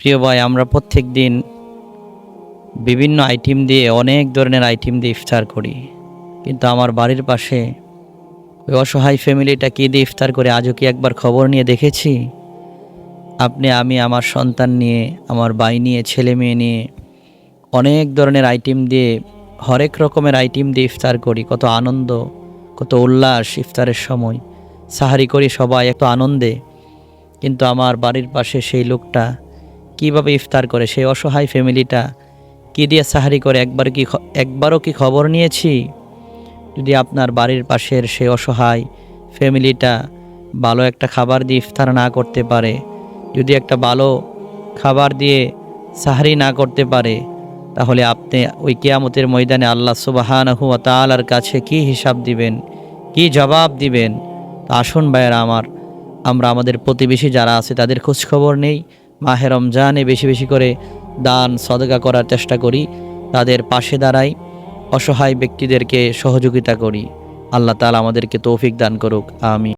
প্রিয় ভাই, আমরা প্রত্যেক দিন বিভিন্ন আইটেম দিয়ে, অনেক ধরনের আইটেম দিয়ে ইফতার করি। কিন্তু আমার বাড়ির পাশে ওই অসহায় ফ্যামিলিটা কী দিয়ে ইফতার করে, আজও কি একবার খবর নিয়ে দেখেছি? আপনি, আমি, আমার সন্তান নিয়ে, আমার ভাই নিয়ে, ছেলে মেয়ে নিয়ে অনেক ধরনের আইটেম দিয়ে, হরেক রকমের আইটেম দিয়ে ইফতার করি। কত আনন্দ, কত উল্লাস ইফতারের সময়। সাহারি করি সবাই এত আনন্দে। কিন্তু আমার বাড়ির পাশে সেই লোকটা কীভাবে ইফতার করে? সেই অসহায় ফ্যামিলিটা কি দিয়ে সাহারি করে? একবার কি একবারও কি খবর নিয়েছি? যদি আপনার বাড়ির পাশের সেই অসহায় ফ্যামিলিটা ভালো একটা খাবার দিয়ে ইফতার না করতে পারে, যদি একটা ভালো খাবার দিয়ে সাহারি না করতে পারে, তাহলে আপনি ওই কেয়ামতের ময়দানে আল্লাহ সুবাহানহু তালার কাছে কি হিসাব দিবেন? কি জবাব দিবেন? আসুন ভাইয়েরা, আমার আমরা আমাদের প্রতিবেশী যারা আছে, তাদের খোঁজখবর নেই। মাহে রমজানে বেশি বেশি করে দান, সদকা করার চেষ্টা করি, তাদের পাশে দাঁড়াই, অসহায় ব্যক্তিদেরকে সহযোগিতা করি। আল্লাহ তালা আমাদেরকে তৌফিক দান করুক আমি